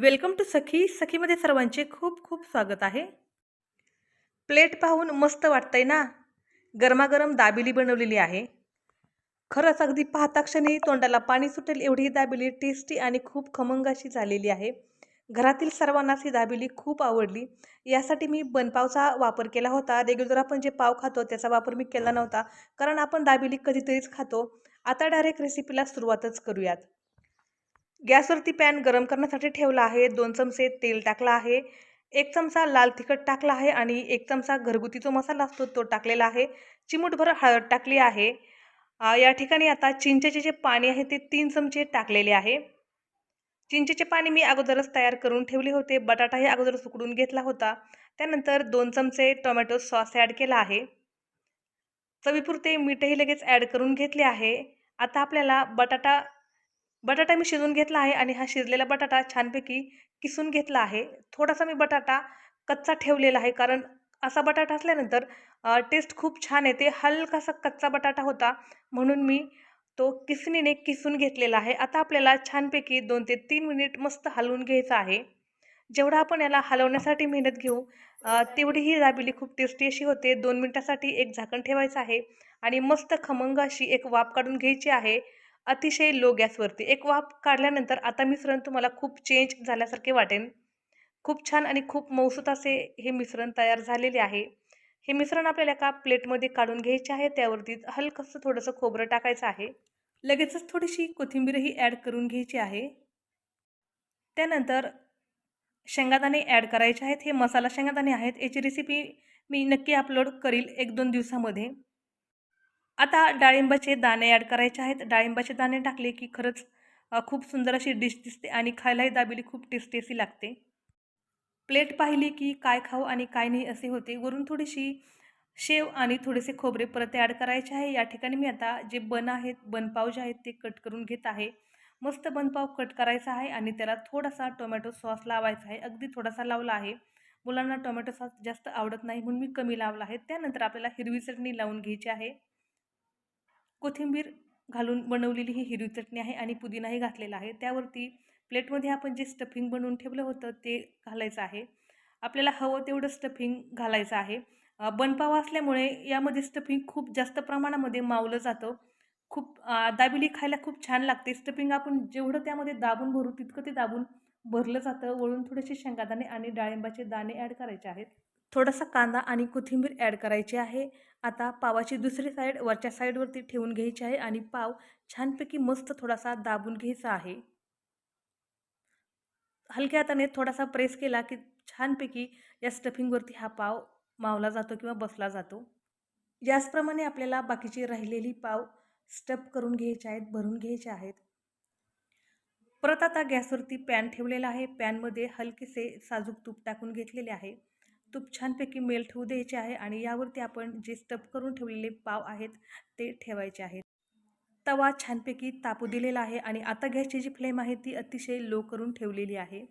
Welcome to सखी. सखीमध्ये सर्वांचे खूप खूप स्वागत आहे. प्लेट पाहून मस्त वाटतंय ना? गरमागरम दाबिली बनवलेली आहे. खरंच अगदी पाहता क्षणी तोंडाला पाणी सुटेल एवढी ही दाबिली टेस्टी आणि खूप खमंगाशी झालेली आहे. घरातील सर्वांनाच ही दाबिली खूप आवडली. यासाठी मी बनपावचा वापर केला होता. रेग्युलर आपण जे पाव खातो त्याचा वापर मी केला नव्हता. कारण आपण दाबिली कधीतरीच खातो. आता डायरेक्ट रेसिपीला सुरुवातच करूयात. गॅसवरती पॅन गरम करण्यासाठी ठेवला आहे. दोन चमचे तेल टाकला आहे. एक चमचा लाल तिखट टाकला आहे आणि एक चमचा घरगुती जो मसाला असतो तो टाकलेला आहे. चिमूटभर हळद टाकली आहे. या ठिकाणी आता चिंचेचे जे पाणी आहे ते तीन चमचे टाकलेले आहे. चिंचेचे पाणी मी अगोदरच तयार करून ठेवले होते. बटाटाही अगोदर उकडून घेतला होता. त्यानंतर दोन चमचे टोमॅटो सॉस ॲड केला आहे. चवीपुरते मीठही लगेच ॲड करून घेतले आहे. आता आपल्याला बटाटा बटाटा मी शिजून घेतला आहे आणि हा शिजलेला बटाटा छानपैकी किसून घेतला आहे. थोडासा मी बटाटा कच्चा ठेवलेला आहे कारण असा बटाटा असल्यानंतर टेस्ट खूप छान येते. हलकासा कच्चा बटाटा होता म्हणून मी तो किसणीने किसून घेतलेला आहे. आता आपल्याला छानपैकी दोन ते तीन मिनिट मस्त हलवून घ्यायचं आहे. जेवढं आपण याला हलवण्यासाठी मेहनत घेऊ तेवढी ही दाबिली खूप टेस्टी अशी होते. दोन मिनटासाठी एक झाकण ठेवायचं आहे आणि मस्त खमंग अशी एक वाफ काढून घ्यायची आहे. अतिशय लो गॅसवरती एक वाफ काढल्यानंतर आता मिश्रण तुम्हाला खूप चेंज झाल्यासारखे वाटेल. खूप छान आणि खूप मौसूत असे हे मिश्रण तयार झालेले आहे. हे मिश्रण आपल्याला एका प्लेटमध्ये काढून घ्यायचे आहे. त्यावरती हलकंसं थोडंसं खोबरं टाकायचं आहे. लगेचच थोडीशी कोथिंबीरही ॲड करून घ्यायची आहे. त्यानंतर शेंगादाणे ॲड करायचे आहेत. हे मसाला शेंगादाणे आहेत. याची रेसिपी मी नक्की अपलोड करील एक दोन दिवसामध्ये. आता डाळिंबाचे दाणे ॲड करायचे आहेत. डाळिंबाचे दाणे टाकले की खरंच खूप सुंदर अशी डिश दिसते आणि खायलाही दाबिली खूप टेस्टी अशी लागते. प्लेट पाहिली की काय खाऊ आणि काय नाही असे होते. वरून थोडीशी शेव आणि थोडेसे खोबरे परत ॲड करायचे आहे. या ठिकाणी मी आता जे बन आहेत बनपाव जे आहेत ते कट करून घेत आहे. मस्त बनपाव कट करायचा आहे आणि त्याला थोडासा टोमॅटो सॉस लावायचा आहे. अगदी थोडासा लावला आहे. मुलांना टोमॅटो सॉस जास्त आवडत नाही म्हणून मी कमी लावला आहे. त्यानंतर आपल्याला हिरवी चटणी लावून घ्यायची आहे. कोथिंबीर घालून बनवलेली ही हिरवी चटणी आहे आणि पुदिनाही घातलेला आहे. त्यावरती प्लेटमध्ये आपण जे स्टफिंग बनवून ठेवलं होतं ते घालायचं आहे. आपल्याला हवं तेवढं स्टफिंग घालायचं आहे. बनपाव असल्यामुळे यामध्ये स्टफिंग खूप जास्त प्रमाणामध्ये मावलं जातं. खूप दाबिली खायला खूप छान लागते. स्टफिंग आपण जेवढं त्यामध्ये दाबून भरू तितकं ते दाबून भरलं जातं. वळून थोडेसे शेंगादाणे आणि डाळिंबाचे दाणे ॲड करायचे आहेत. थोडासा कांदा आणि कोथिंबीर ॲड करायची आहे. आता पावाची दुसरी साईड वरच्या साईडवरती ठेवून घ्यायची आहे आणि पाव छानपैकी मस्त थोडासा दाबून घ्यायचा आहे. हलक्या हाताने थोडासा प्रेस केला की छानपैकी या स्टफिंगवरती हा पाव मावला जातो किंवा बसला जातो. याचप्रमाणे आपल्याला बाकीची राहिलेली पाव स्टफ करून घ्यायचे आहेत भरून घ्यायचे आहेत. परत आता गॅसवरती पॅन ठेवलेला आहे. पॅनमध्ये हलकेसे साजूक तूप टाकून घेतलेले आहे. तूप छानपैकी मेल्ट होऊ द्यायचे आहे आणि यावरती आपण जे स्टप करून ठेवलेले पाव आहेत ते ठेवायचे आहेत. तवा छानपैकी तापू दिलेला आहे आणि आता गॅसची जी फ्लेम आहे ती अतिशय लो करून ठेवलेली आहे.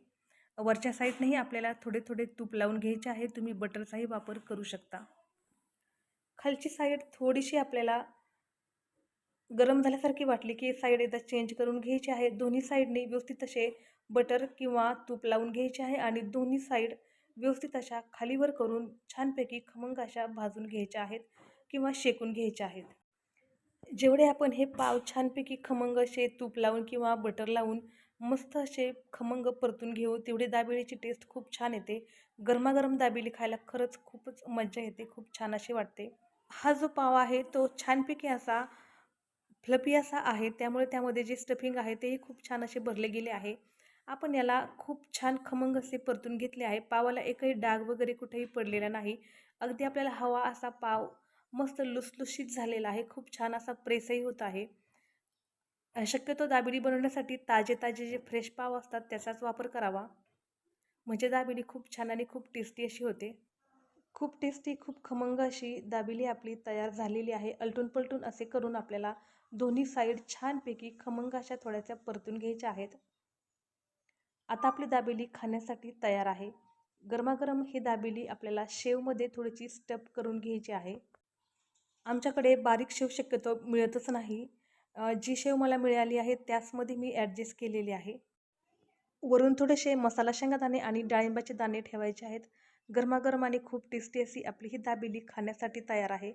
वरच्या साईडनेही आपल्याला थोडे थोडे तूप लावून घ्यायचे आहे तुम्ही बटरचाही वापर करू शकता. खालची साईड थोडीशी आपल्याला गरम झाल्यासारखी वाटली की साईड एकदा चेंज करून घ्यायची आहे. दोन्ही साईडने व्यवस्थित असे बटर किंवा तूप लावून घ्यायचे आहे आणि दोन्ही साईड व्यवस्थित अशा खालीवर करून छानपैकी खमंग अशा भाजून घ्यायच्या आहेत किंवा शेकून घ्यायच्या आहेत. जेवढे आपण हे पाव छानपैकी खमंग असे तूप लावून किंवा बटर लावून मस्त असे खमंग परतून घेऊ तेवढी दाबेळीची टेस्ट खूप छान येते. गरमागरम दाबेली खायला खरंच खूपच मज्जा येते खूप छान अशी वाटते. हा जो पाव आहे तो छानपैकी असा फ्लपी असा आहे त्यामुळे त्यामध्ये जे स्टफिंग आहे तेही खूप छान असे भरले गेले आहे. आपण याला खूप छान खमंग असे परतून घेतले आहे. पावाला एकही डाग वगैरे कुठेही पडलेला नाही. अगदी आपल्याला हवा असा पाव मस्त लुसलुशीत झालेला आहे. खूप छान असा प्रेसही होत आहे. शक्यतो दाबिडी बनवण्यासाठी ताजे ताजे जे फ्रेश पाव असतात त्याचाच वापर करावा. म्हणजे दाबिडी खूप छान आणि खूप टेस्टी अशी होते. खूप टेस्टी खूप खमंग अशी दाबिली आपली तयार झालेली आहे. अलटून पलटून असे करून आपल्याला दोन्ही साईड छानपैकी खमंग अशा थोड्याशा परतून घ्यायच्या आहेत. आता आपली दाबेली खाण्यासाठी तयार आहे. गरमागरम ही दाबेली आपल्याला शेवमध्ये थोडीशी स्टप करून घ्यायची आहे. आमच्याकडे बारीक शेव शक्यतो मिळतच नाही. जी शेव मला मिळाली आहे त्याचमध्ये मी ॲडजस्ट केलेली आहे. वरून थोडेसे मसाला शेंगादाणे आणि डाळिंबाचे दाणे ठेवायचे आहेत. गरमागरम आणि खूप टेस्टी अशी आपली ही दाबेली खाण्यासाठी तयार आहे.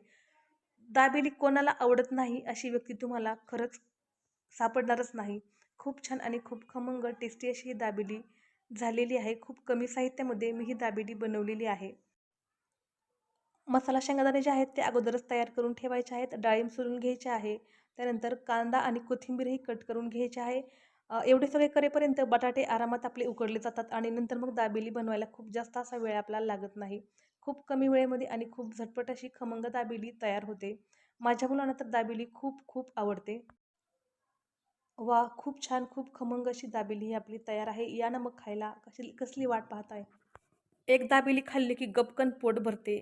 दाबेली कोणाला आवडत नाही अशी व्यक्ती तुम्हाला खरंच सापडणारच नाही. खूप छान आणि खूप खमंग टेस्टी अशी ही दाबेली झालेली आहे. खूप कमी साहित्यामध्ये मी ही दाबेली बनवलेली आहे. मसाला शेंगादाणे जे आहेत ते अगोदरच तयार करून ठेवायचे आहेत. डाळिंब सोलून घ्यायचे आहे. त्यानंतर कांदा आणि कोथिंबीरही कट करून घ्यायचे आहे. एवढे सगळे करेपर्यंत बटाटे आरामात आपले उकडले जातात आणि नंतर मग दाबेली बनवायला खूप जास्त असा वेळ आपल्याला लागत नाही. खूप कमी वेळेमध्ये आणि खूप झटपट अशी खमंग दाबेली तयार होते. माझ्या मुलांना तर दाबेली खूप खूप आवडते. वा खूप छान खूप खमंग अशी दाबेली ही आपली तयार आहे. या ना मग खायला. कशी कसली वाट पाहत आहे एक दाबेली खाल्ली की गपकन पोट भरते.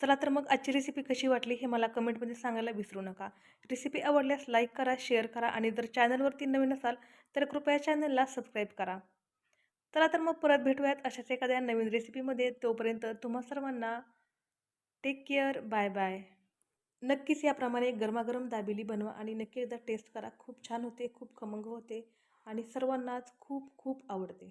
चला तर मग आजची रेसिपी कशी वाटली हे मला कमेंटमध्ये सांगायला विसरू नका. रेसिपी आवडल्यास लाईक करा शेअर करा आणि जर चॅनलवरती नवीन असाल तर कृपया चॅनलला सबस्क्राईब करा. चला तर मग परत भेटूयात अशाच एखाद्या नवीन रेसिपीमध्ये तोपर्यंत तुम्हा सर्वांना टेक केअर बाय बाय नक्कीच याप्रमाणे गरमागरम दाबेली बनवा आणि नक्की एकदा टेस्ट करा. खूप छान होते खूप खमंग होते आणि सर्वांनाच खूप खूप आवडते.